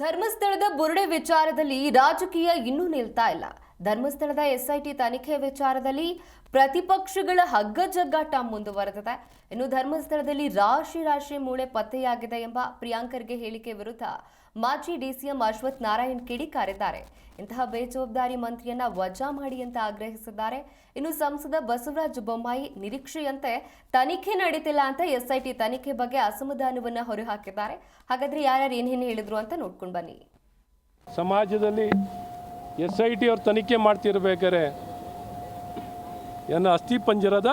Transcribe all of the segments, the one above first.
ಧರ್ಮಸ್ಥಳದ ಬುರುಡೆ ವಿಚಾರದಲ್ಲಿ ರಾಜಕೀಯ ಇನ್ನೂ ನಿಲ್ತಾ ಇಲ್ಲ. ಧರ್ಮಸ್ಥಳದ ಎಸ್ಐಟಿ ತನಿಖೆ ವಿಚಾರದಲ್ಲಿ ಪ್ರತಿಪಕ್ಷಗಳ ಹಗ್ಗಜಗ್ಗಾಟ ಮುಂದುವರೆದಿದೆ. ಇನ್ನು ಧರ್ಮಸ್ಥಳದಲ್ಲಿ ರಾಶಿ ರಾಶಿ ಮೂಳೆ ಪತ್ತೆಯಾಗಿದೆ ಎಂಬ ಪ್ರಿಯಾಂಕರ್ಗೆ ಹೇಳಿಕೆ ವಿರುದ್ಧ ಮಾಜಿ ಡಿಸಿಎಂ ಅಶ್ವಥ್ ನಾರಾಯಣ್ ಕಿಡಿಕಾರಿದ್ದಾರೆ. ಇಂತಹ ಬೇಜವಾಬ್ದಾರಿ ಮಂತ್ರಿಯನ್ನ ವಜಾ ಮಾಡಿ ಅಂತ ಆಗ್ರಹಿಸಿದ್ದಾರೆ. ಇನ್ನು ಸಂಸದ ಬಸವರಾಜ ಬೊಮ್ಮಾಯಿ ನಿರೀಕ್ಷೆಯಂತೆ ತನಿಖೆ ನಡೀತಿಲ್ಲ ಅಂತ ಎಸ್ಐಟಿ ತನಿಖೆ ಬಗ್ಗೆ ಅಸಮಾಧಾನವನ್ನ ಹೊರಹಾಕಿದ್ದಾರೆ. ಹಾಗಾದ್ರೆ ಯಾರ್ಯಾರು ಏನೇನು ಹೇಳಿದ್ರು ಅಂತ ನೋಡ್ಕೊಂಡು ಬನ್ನಿ. ಸಮಾಜದಲ್ಲಿ ಎಸ್ ಐ ಟಿ ಅವ್ರು ತನಿಖೆ ಮಾಡ್ತಿರ್ಬೇಕಾರೆ ಏನು ಅಸ್ಥಿ ಪಂಜರದ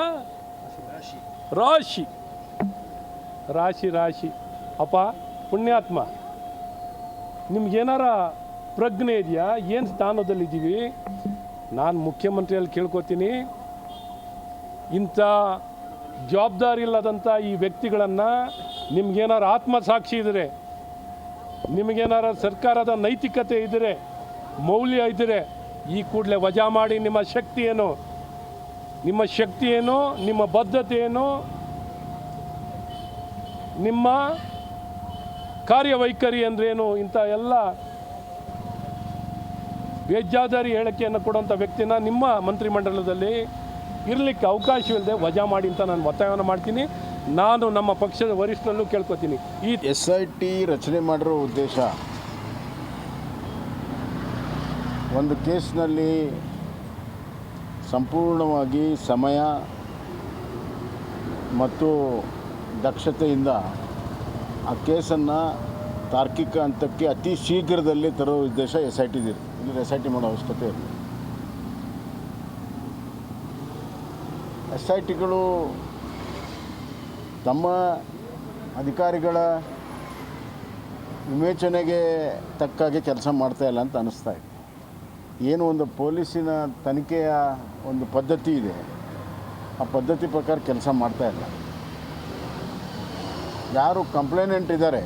ರಾಶಿ. ರಾಶಿ ರಾಶಿ. ಅಪ್ಪ, ಪುಣ್ಯಾತ್ಮ. ನಿಮ್ಗೇನಾರ ಪ್ರಜ್ಞೆ ಇದೆಯಾ? ಏನು ಸ್ಥಾನದಲ್ಲಿದ್ದೀವಿ? ನಾನು ಮುಖ್ಯಮಂತ್ರಿಯಲ್ಲಿ ಕೇಳ್ಕೊತೀನಿ. ಇಂಥ ಜವಾಬ್ದಾರಿ ಇಲ್ಲದಂಥ ಈ ವ್ಯಕ್ತಿಗಳನ್ನು ನಿಮ್ಗೇನಾರು ಆತ್ಮಸಾಕ್ಷಿ ಇದ್ದರೆ ನಿಮಗೇನಾರ ಸರ್ಕಾರದ ನೈತಿಕತೆ ಇದ್ದರೆ ಮೌಲ್ಯ ಇದ್ದರೆ ಈ ಕೂಡಲೇ ವಜಾ ಮಾಡಿ ನಿಮ್ಮ ಶಕ್ತಿ ಏನು? ನಿಮ್ಮ ಶಕ್ತಿ ಏನು? ನಿಮ್ಮ ಬದ್ಧತೆ ಏನು? ನಿಮ್ಮ ಕಾರ್ಯವೈಖರಿ ಅಂದ್ರೇನು? ಇಂಥ ಎಲ್ಲ ಬೇಜಾದಾರಿ ಹೇಳಿಕೆಯನ್ನು ಕೊಡುವಂಥ ವ್ಯಕ್ತಿನ ನಿಮ್ಮ ಮಂತ್ರಿಮಂಡಲದಲ್ಲಿ ಇರಲಿಕ್ಕೆ ಅವಕಾಶವಿಲ್ಲದೆ ವಜಾ ಮಾಡಿ ಅಂತ ನಾನು ಒತ್ತಾಯವನ್ನು ಮಾಡ್ತೀನಿ. ನಾನು ನಮ್ಮ ಪಕ್ಷದ ವರಿಷ್ಠರಲ್ಲೂ ಕೇಳ್ಕೊತೀನಿ. ಈ ಎಸ್ ಐ ಟಿ ರಚನೆ ಮಾಡಿರೋ ಉದ್ದೇಶ ಒಂದು ಕೇಸ್ನಲ್ಲಿ ಸಂಪೂರ್ಣವಾಗಿ ಸಮಯ ಮತ್ತು ದಕ್ಷತೆಯಿಂದ ಆ ಕೇಸನ್ನು ತಾರ್ಕಿಕ ಹಂತಕ್ಕೆ ಅತಿ ಶೀಘ್ರದಲ್ಲಿ ತರೋ ಉದ್ದೇಶ ಎಸ್ ಐ ಟಿ ಇಲ್ಲಿ ಎಸ್ ಐ ಟಿ ಮಾಡೋ ಅವಶ್ಯಕತೆ ಇಲ್ಲ. ಎಸ್ ಐ ಟಿಗಳು ತಮ್ಮ ಅಧಿಕಾರಿಗಳ ವಿವೇಚನೆಗೆ ತಕ್ಕಾಗೆ ಕೆಲಸ ಮಾಡ್ತಾ ಇಲ್ಲ ಅಂತ ಅನ್ನಿಸ್ತಾ ಇದೆ. ಏನು ಒಂದು ಪೊಲೀಸಿನ ತನಿಖೆಯ ಒಂದು ಪದ್ಧತಿ ಇದೆ, ಆ ಪದ್ಧತಿ ಪ್ರಕಾರ ಕೆಲಸ ಮಾಡ್ತಾ ಇಲ್ಲ. ಯಾರು ಕಂಪ್ಲೇನೆಂಟ್ ಇದ್ದಾರೆ,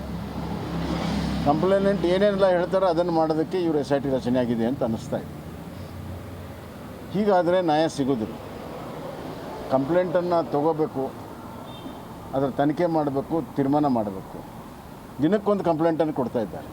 ಕಂಪ್ಲೇನೆಂಟ್ ಏನೇನೆಲ್ಲ ಹೇಳ್ತಾರೋ ಅದನ್ನು ಮಾಡೋದಕ್ಕೆ ಇವರು ಎಸ್ ಐ ಟಿ ರಚನೆ ಆಗಿದೆ ಅಂತ ಅನ್ನಿಸ್ತಾ ಇದೆ. ಹೀಗಾದರೆ ನ್ಯಾಯ ಸಿಗೋದಿಲ್ಲ. ಕಂಪ್ಲೇಂಟನ್ನು ತಗೋಬೇಕು, ಅದರ ತನಿಖೆ ಮಾಡಬೇಕು, ತೀರ್ಮಾನ ಮಾಡಬೇಕು. ದಿನಕ್ಕೊಂದು ಕಂಪ್ಲೇಂಟನ್ನು ಕೊಡ್ತಾ ಇದ್ದಾರೆ.